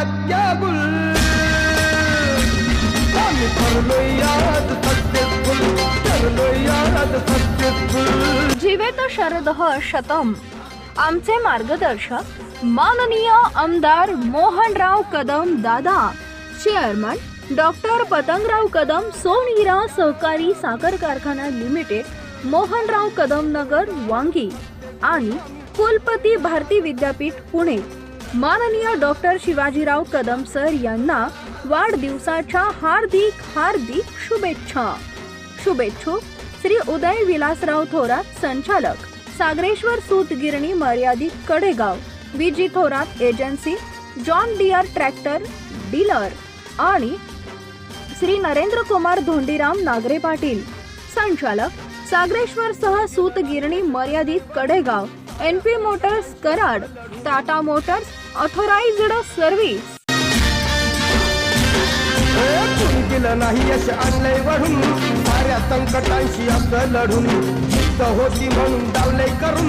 अत्यागुल आम्ही ठरलो आज सक्सेसफुल ठरलो आज सक्सेसफुल जीवेत शरदः शतम। आमचे मार्गदर्शक माननीय आमदार मोहनराव कदम दादा चेअरमन डॉक्टर पतंगराव कदम सोनीरा सहकारी साखर कारखाना लिमिटेड मोहनराव कदम नगर वांगी आणि कुलपती भारती विद्यापीठ पुणे। माननीय डॉक्टर शिवाजीराव कदम सर यांना वाढदिवसाच्या हार्दिक हार्दिक शुभेच्छा. शुभेच्छुक श्री उदय विलासराव थोरात संचालक सागरेश्वर सूत गिरणी मर्यादित Kadegaon VG Thorat agency John Deere tractor dealer आणि श्री नरेंद्र कुमार धोंडीराम नागरे पाटील संचालक सागरेश्वर सह सूत गिरणी मर्यादित Kadegaon. N P motors Karad Tata motors authorised service. दिलं नाही यश आणलंय वढून साऱ्या संकटांशी असं लढून होती म्हणून डावलंय करून.